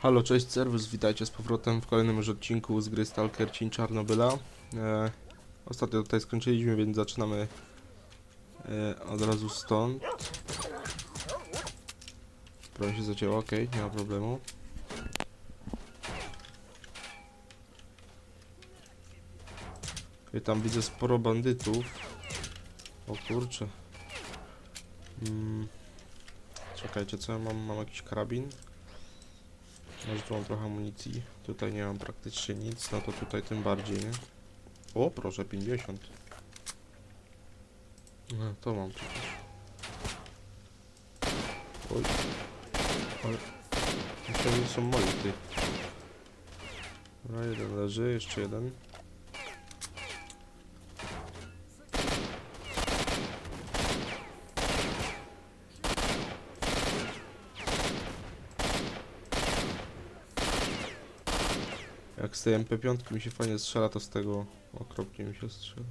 Halo, cześć serwus, witajcie z powrotem w kolejnym już odcinku z gry Stalker Cień Czarnobyla. E, ostatnio tutaj skończyliśmy, więc zaczynamy e, od razu stąd. Prawie się zacięło, ok, nie ma problemu. I tam widzę sporo bandytów. O kurczę. Mm. Czekajcie, co ja mam? Mam jakiś karabin? Może tu mam trochę amunicji. Tutaj nie mam praktycznie nic, no to tutaj tym bardziej, nie? O, proszę, 50. No, to mam przecież. Oj. Ale... Myślę, że są moi, ty. Dobra, jeden leży, jeszcze jeden. Tej MP5 mi się fajnie strzela, to z tego okropnie mi się strzela.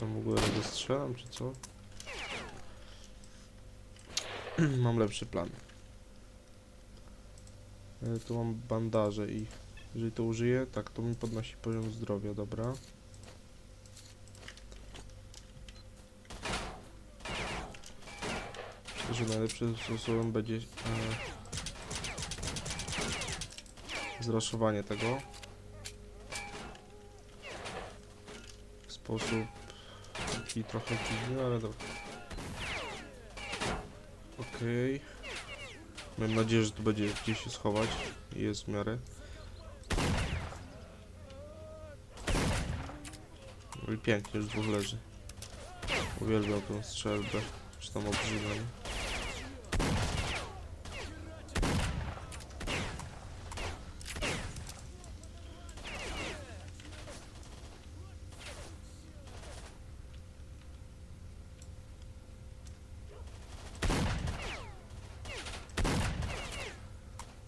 Tam w ogóle tego strzelam, czy co? mam lepszy plan. E, Tu mam bandaże i jeżeli to użyję, tak, to mi podnosi poziom zdrowia, dobra. Że najlepszym sposobem będzie e, zraszowanie tego w sposób taki trochę dziwny, ale dobra. Okej. Mam nadzieję, że tu będzie gdzieś się schować i jest w miarę. No i pięknie, już dwóch leży. Uwielbiam tą strzelbę, czy tam obrzydza,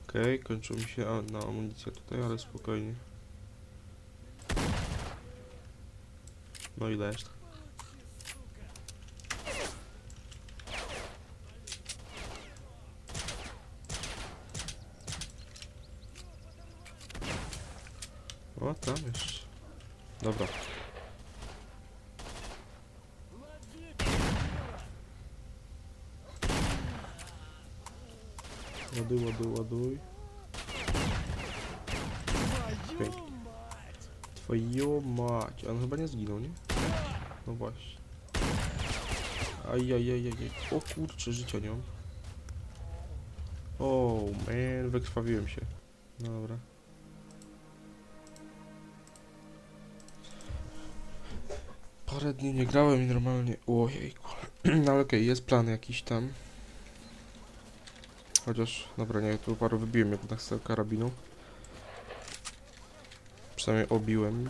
Okej, kończył mi się a, na amunicję tutaj, ale spokojnie. No i reszta. O, tam jeszcze. Dobra. Ładuj, ładuj, ładuj. Pięknie. Twoją mać. On chyba nie zginął, nie? No właśnie. Ajajajajaj. O kurczę, życia mam. O, man, wykrwawiłem się. Dobra. Parę dni nie grałem i normalnie... Ojejku. No ale okej, jest plan jakiś tam. Chociaż, dobra, nie, tu paru wybiłem jednak z karabinu. Przynajmniej obiłem.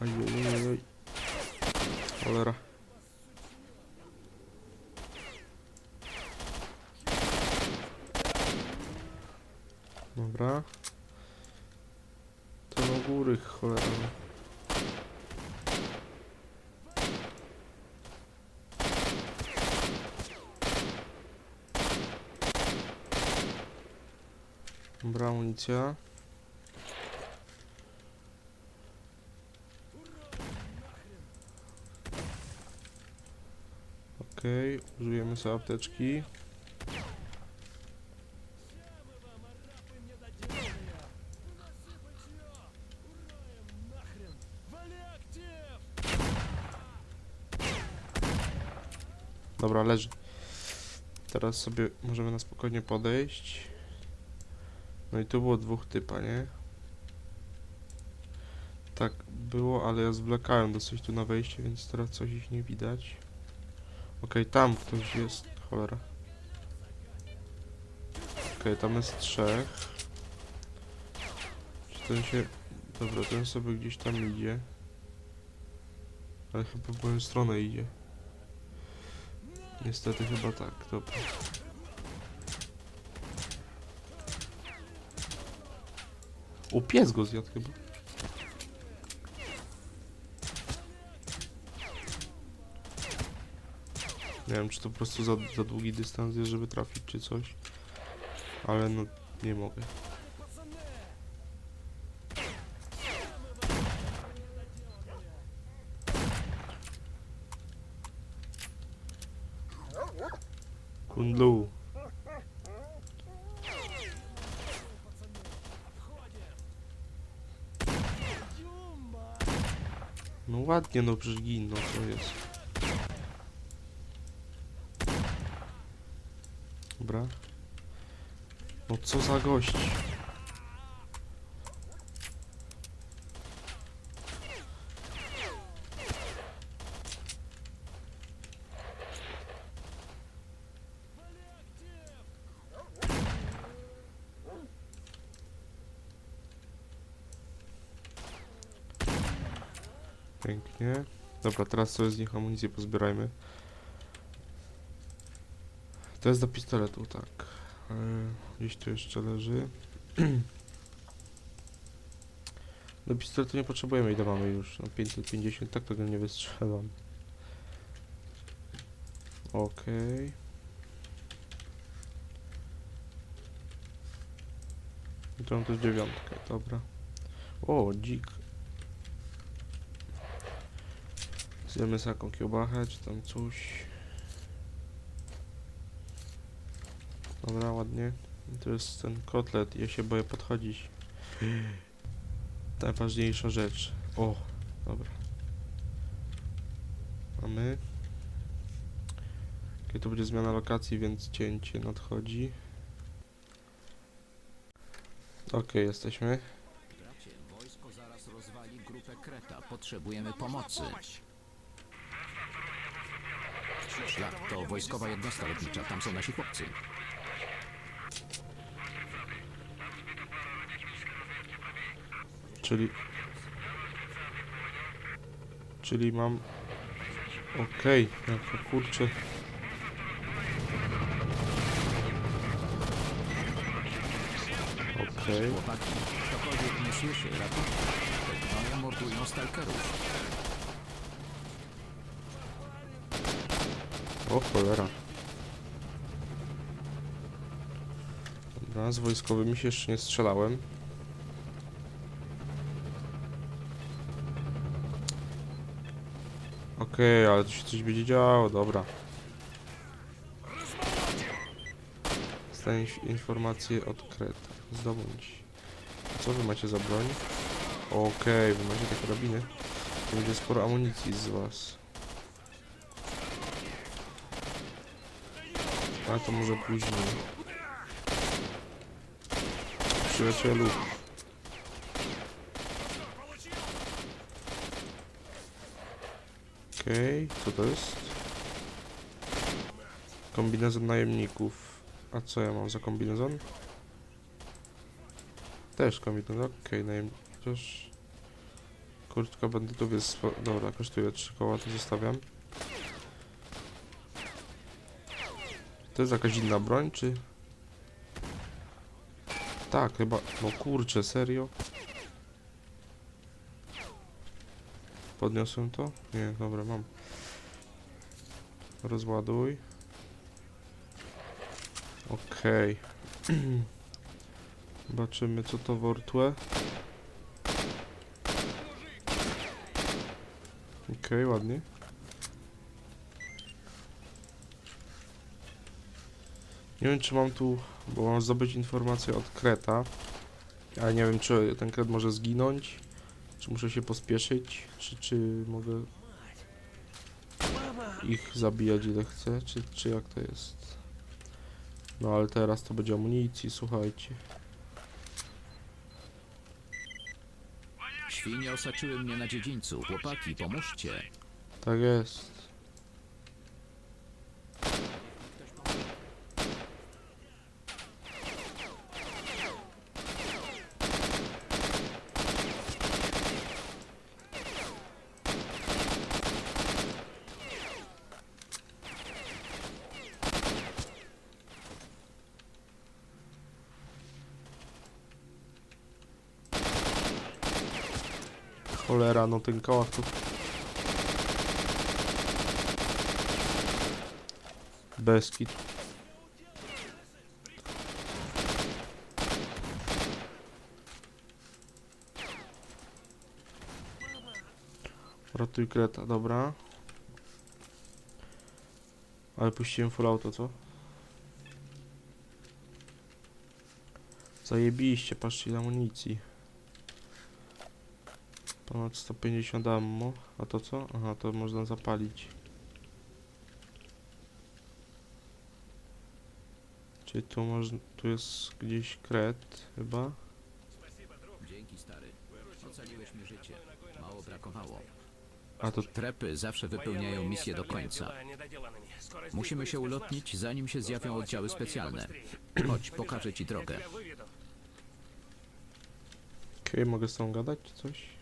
Ojej, Cholera. Dobra. To do góry, cholera. Dobra, amunicja. Okej, użyjemy sobie apteczki. Dobra, leży. Teraz sobie możemy na spokojnie podejść. No i tu było dwóch typa, nie? Tak było, ale ja zwlekałem dosyć tu na wejście, więc teraz coś ich nie widać. Okej, tam ktoś jest. Cholera. Okej, tam jest trzech. Czy ten się... Dobra, ten sobie gdzieś tam idzie. Ale chyba w moją stronę idzie. Niestety chyba tak, dobra. O, pies go zjadł chyba. Nie wiem, czy to po prostu za, za długi dystans jest, żeby trafić, czy coś. Ale no, nie mogę. Kundlu. No ładnie, no gin, no to jest. Dobra. No co za gość. Pięknie. Dobra, teraz sobie z nich amunicję pozbierajmy. To jest do pistoletu, tak. E, Gdzieś tu jeszcze leży. Do pistoletu nie potrzebujemy, ile mamy już? No 550, tak tego nie wystrzelam. Okej. I to mam też dziewiątkę, dobra. O, dzik. Zjemy sobie jaką kiełbachę, czy tam coś. Dobra, ładnie. To jest ten kotlet, ja się boję podchodzić. Najważniejsza rzecz. O, dobra. Mamy. Okej, to będzie zmiana lokacji, więc cięcie nadchodzi. Okej, jesteśmy. Potrzebujemy pomocy. Szlak to wojskowa jednostka lotnicza. Tam są nasi chłopcy. Czyli... Czyli mam... Okej, jako kurczę... Okej, Chłopaki, ktokolwiek nie słyszy, ratujcie. Te gnoje mordują stalkerów. O cholera. Dobra, z wojskowymi się jeszcze nie strzelałem. Okej, ale tu się coś będzie działo, dobra. Inf- informacje od Kreta. Zdobądź. Co wy macie za broń? Okej, wy macie te karabiny. Będzie sporo amunicji z was. A to może później. Przyjacielu. Okej, co to jest? Kombinezon najemników. A co ja mam za kombinezon? Też kombinezon, okej, najem... Chociaż... Kurtka bandytów jest... Dobra, kosztuje 3 koła, to zostawiam. To jest jakaś inna broń, czy... Tak, chyba... No kurczę, serio? Podniosłem to? Nie, dobra, mam. Rozładuj. Okej. Zobaczymy, co to wortłe. Okej, ładnie. Nie wiem, czy mam tu, bo mam zdobyć informację od Kreta, ale nie wiem, czy ten Kret może zginąć, czy muszę się pospieszyć, czy, czy mogę ich zabijać ile chcę, czy, czy jak to jest. No ale teraz to będzie amunicji, słuchajcie. Świnie osaczyły mnie na dziedzińcu. Chłopaki, pomóżcie. Tak jest. Cholera, no ten kołach tu... Beskid. Ratuj kreta, dobra. Ale puściłem full auto, co? Zajebiście, patrzcie ile amunicji. Ponad 150 ammo. A to co? Aha, to można zapalić. Czyli tu można, tu jest gdzieś kret chyba. Dzięki, stary. Ocaliłeś mi życie. Mało brakowało. A to Trepy zawsze wypełniają misję do końca. Musimy się ulotnić, zanim się zjawią oddziały specjalne. Chodź, pokażę ci drogę. Okej, mogę z tą gadać czy coś?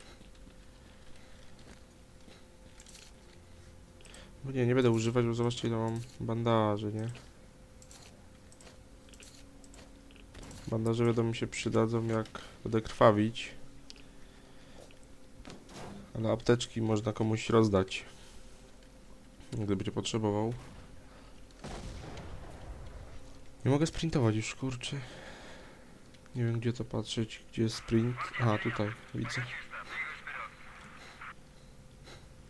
Nie, nie będę używać, bo zobaczcie ile mam bandaży, nie? Bandaże wiadomo mi się przydadzą jak będę krwawić. Ale apteczki można komuś rozdać. Gdy będzie potrzebował. Nie mogę sprintować już, kurczę. Nie wiem gdzie to patrzeć, gdzie jest sprint. Aha, tutaj, widzę.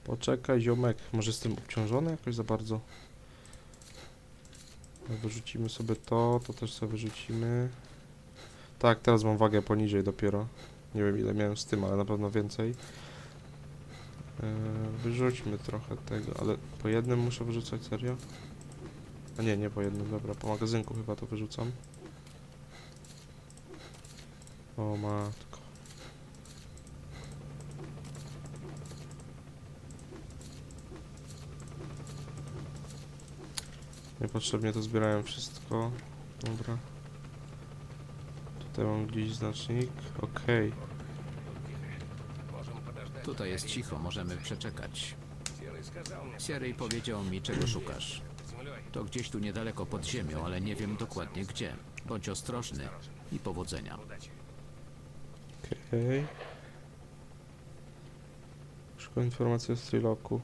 Poczekaj, ziomek. Może jestem obciążony jakoś za bardzo? No, Wyrzucimy sobie to, to też sobie wyrzucimy. Tak, teraz mam wagę poniżej dopiero. Nie wiem ile miałem z tym, ale na pewno więcej. Eee, wyrzućmy trochę tego, ale po jednym muszę wyrzucać, serio? A nie, nie po jednym, dobra, po magazynku chyba to wyrzucam. O matko. Niepotrzebnie to zbierałem wszystko. Dobra. Tutaj mam gdzieś znacznik. Okej. Tutaj jest cicho, możemy przeczekać. Sierry powiedział mi, czego szukasz. To gdzieś tu niedaleko pod ziemią, ale nie wiem dokładnie gdzie. Bądź ostrożny i powodzenia. Okej. Szukam informacji o Stryloku.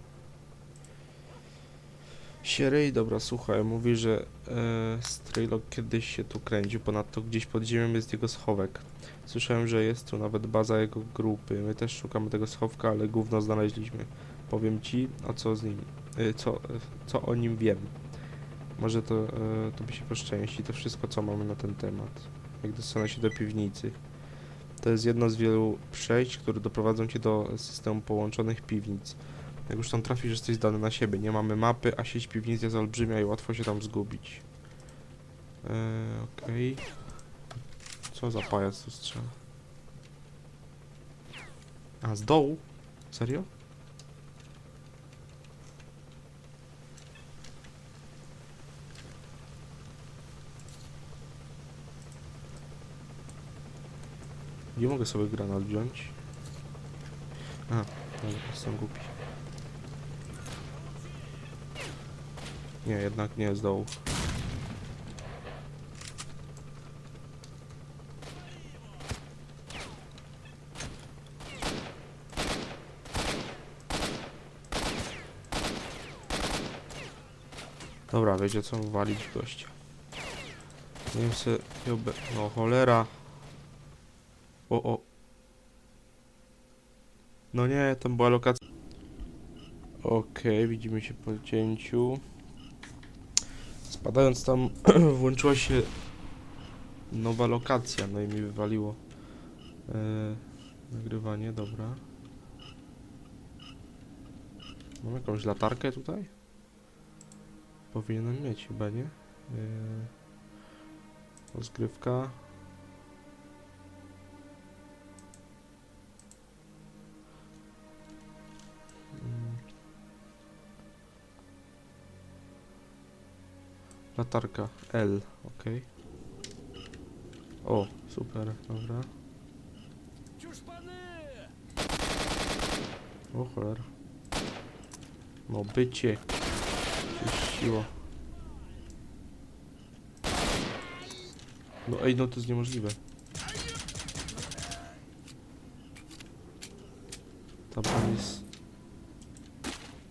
Sierej, dobra, słuchaj, mówi, że e, Strylok kiedyś się tu kręcił, ponadto gdzieś pod ziemią jest jego schowek. Słyszałem, że jest tu nawet baza jego grupy. My też szukamy tego schowka, ale gówno znaleźliśmy. Powiem ci, a co z nim, e, co, e, co o nim wiem. Może to, e, to by się poszczęści, to wszystko, co mamy na ten temat. Jak dostanę się do piwnicy. To jest jedno z wielu przejść, które doprowadzą cię do systemu połączonych piwnic. Jak już tam trafisz, jesteś zdany na siebie. Nie mamy mapy, a sieć piwnic jest olbrzymia i łatwo się tam zgubić. Eee, okej. Co za pajac tu strzela? A, z dołu? Serio? Nie mogę sobie granat wziąć. A, dobra, jestem głupi. Nie, jednak nie z dołu. Dobra, wiecie co, walić gościa. Nie wiem se... No cholera. O, o. No nie, tam była lokacja. Okej, widzimy się po cięciu. Spadając tam włączyła się nowa lokacja, no i mi wywaliło e, nagrywanie, dobra. Mam jakąś latarkę tutaj? Powinienem mieć chyba, nie? E, rozgrywka. Latarka L, ok. O, super, dobra. O cholera. No bycie. Czyściło. No ej, no to jest niemożliwe.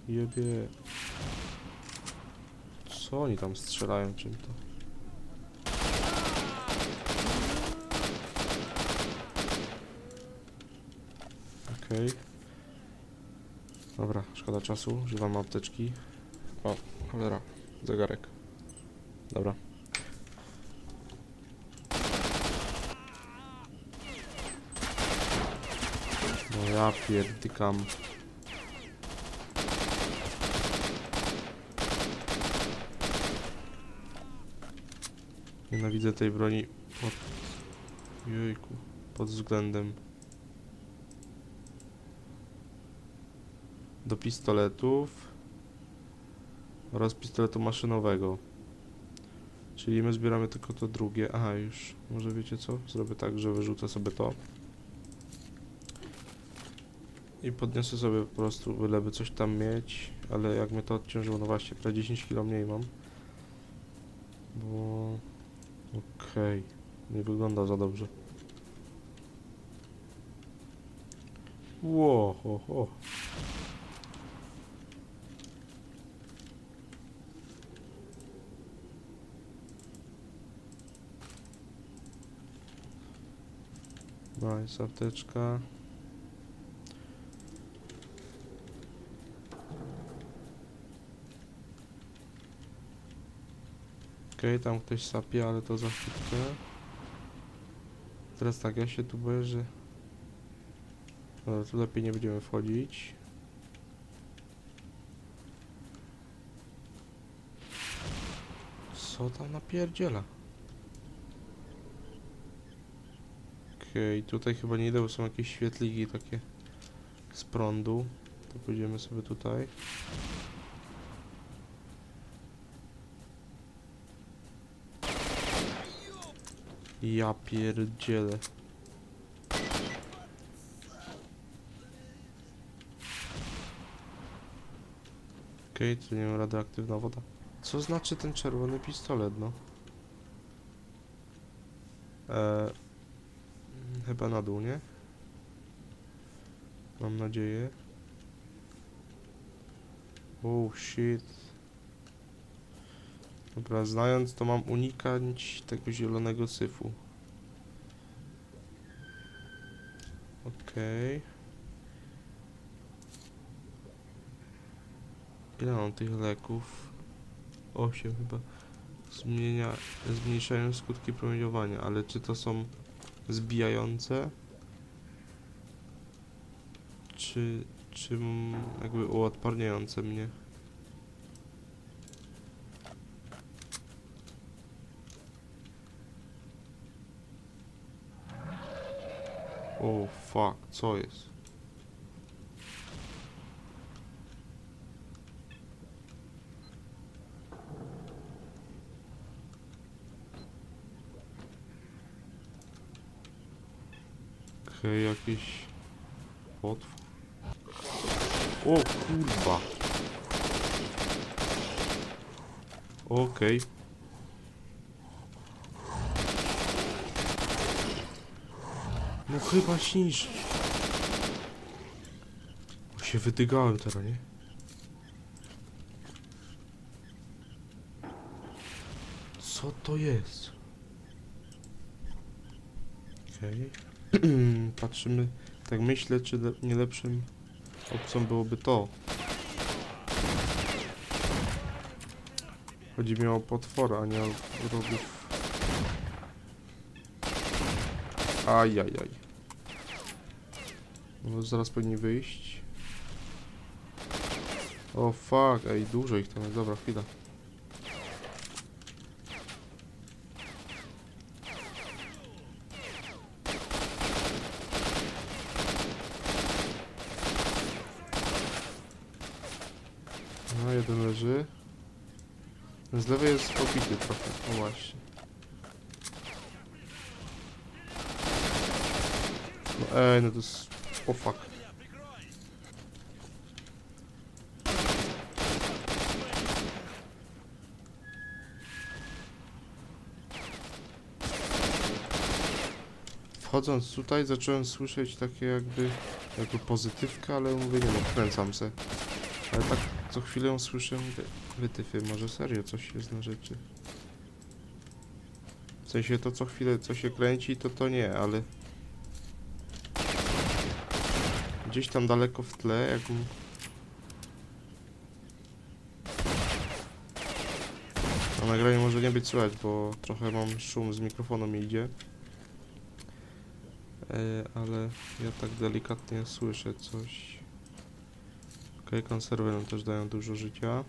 Jebie. Co oni tam strzelają czym to? Okej. Dobra, szkoda czasu. Używam apteczki. O, cholera. Zegarek. Dobra. No ja pierdykam. Nienawidzę tej broni pod... Jejku. Pod względem... Do pistoletów oraz pistoletu maszynowego. Czyli my zbieramy tylko to drugie. Aha, już. Może wiecie co? Zrobię tak, że wyrzucę sobie to. I podniosę sobie po prostu, byleby coś tam mieć. Ale jak mnie to odciążyło, no właśnie, prawie 10 kg mniej mam. Bo... Okej. Nie wygląda za dobrze. Ło, ho, ho. Okej, tam ktoś sapie, ale to za chwilkę. Teraz tak, ja się tu boję, że... Dobra, tu lepiej nie będziemy wchodzić. Co tam napierdziela? Okej, tutaj chyba nie idę, bo są jakieś świetliki takie z prądu. To pójdziemy sobie tutaj. Ja pierdzielę. Okej, tu nie ma radioaktywna woda. Co znaczy ten czerwony pistolet, no? Eee, chyba na dół, nie? Mam nadzieję. Oh shit. Dobra, znając to mam unikać tego zielonego syfu. Okej. Ile mam tych leków? 8 chyba. Zmienia, zmniejszają skutki promieniowania, ale czy to są zbijające? Czy, czy jakby uodparniające mnie? O fuck, co jest? Okej, jakiś potwór. O kurwa. Okej. No chyba śnisz. Bo się wydygałem teraz, nie? Co to jest? Okej. Patrzymy. Tak myślę, czy le nie lepszym opcją byłoby to. Chodzi mi o potwora, a nie o wrogów. Ajajaj. No zaraz powinni wyjść. O fuck, ej, dużo ich tam jest. Dobra, chwila. No, jeden leży. Z lewej jest pobity trochę, o właśnie. No ej, no to jest... O fuck. Wchodząc tutaj zacząłem słyszeć takie jakby... jakby pozytywkę, ale mówię, nie no, kręcam se. Ale tak co chwilę słyszę wy, wytyfy. Może serio coś jest na rzeczy. W sensie to co chwilę co się kręci, to to nie, ale... Gdzieś tam daleko w tle, jak... Na nagraniu może nie być słychać, bo trochę mam szum z mikrofonu mi idzie. E, ale ja tak delikatnie słyszę coś. Okej, konserwy nam też dają dużo życia.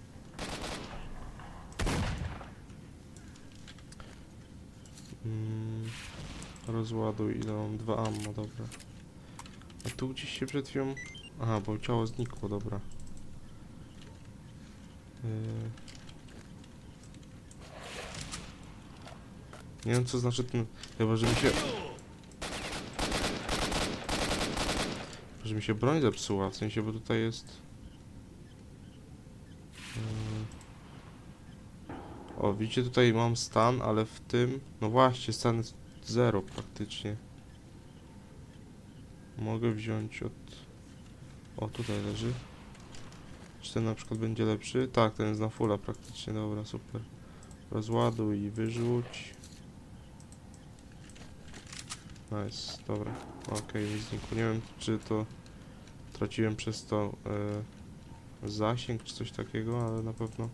Mm, rozładuj, ile mam? Dwa ammo, dobra. A tu gdzieś się przed chwilą... Aha, bo ciało znikło, dobra. Yy. Nie wiem co znaczy ten... Chyba, że mi się... Że mi się broń zepsuła, w sensie, bo tutaj jest... Yy. O, widzicie, tutaj mam stan, ale w tym... No właśnie, stan jest zero praktycznie. Mogę wziąć od... O, tutaj leży. Czy ten na przykład będzie lepszy? Tak, ten jest na fulla praktycznie, dobra, super. Rozładuj i wyrzuć. Nice, dobra. Okej, znikło. Nie wiem, czy to traciłem przez to e, zasięg, czy coś takiego, ale na pewno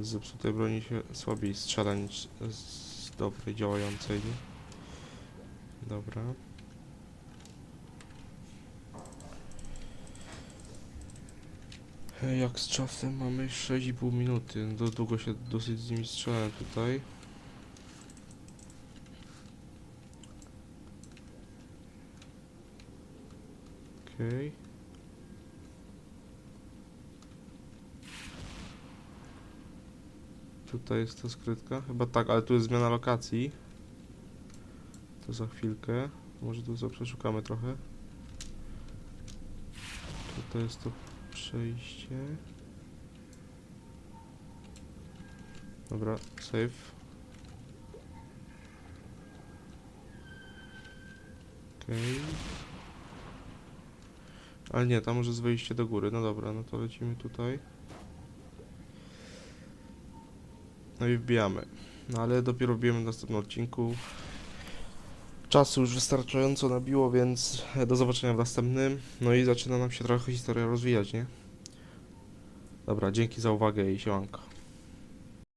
z zepsutej broni się słabiej strzela niż z dobrej, działającej? Dobra. E, Jak z czasem mamy 6,5 minuty. Do długo się dosyć z nimi strzelałem tutaj. Okej. Tutaj jest ta skrytka? Chyba tak, ale tu jest zmiana lokacji. To za chwilkę. Może tu przeszukamy trochę. Tutaj jest to przejście. Dobra, save. Okej. Ale nie, tam może jest wejście do góry. No dobra, no to lecimy tutaj. No i wbijamy. No ale dopiero wbijemy w następnym odcinku. Czasu już wystarczająco nabiło, więc do zobaczenia w następnym. No i zaczyna nam się trochę historia rozwijać, nie? Dobra, dzięki za uwagę i siemanko.